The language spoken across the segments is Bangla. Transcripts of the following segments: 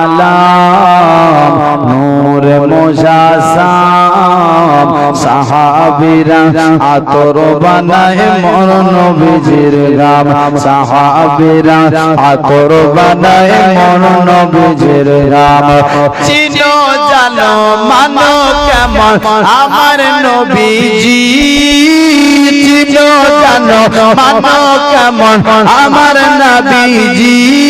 আলাম, নূর মুজাসাম, সাহাবীরা আতর বানায় মর নবীজির গাম সাহাবীরা আতর বানায় মর নবীজির গাম চিনো, জানো, মানো কেমন আমার নবীজি। চিনো, জানো, মানো কেমন আমার নবীজি।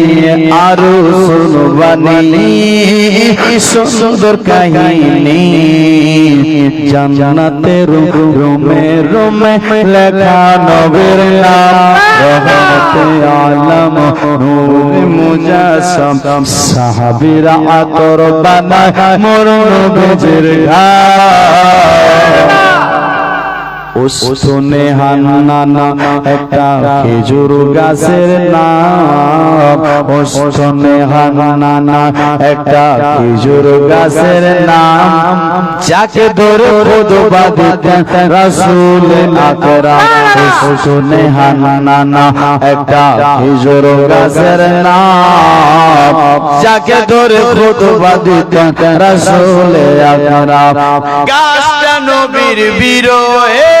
আরও শোনবানি সুন্দর কাহিনী জান্নাতের রুমে রুমে লেখা নবীর নাম রহমতে আলম নূর মুজাসম সাহাবীরা আতর বানায় মোর নবীর ঘাম উস্তনে হান্নানা একটা খেজুর গাছের নাম হান্নানা একটা খেজুর গাছের নাম যাকে ধরে খুদবা দিতেন রাসূল আকরাম। উস্তনে হান্নানা একটা খেজুর গাছের নাম যাকে ধরে খুদবা দিতেন রাসূল আকরাম। গাছটা নবীর বিরহে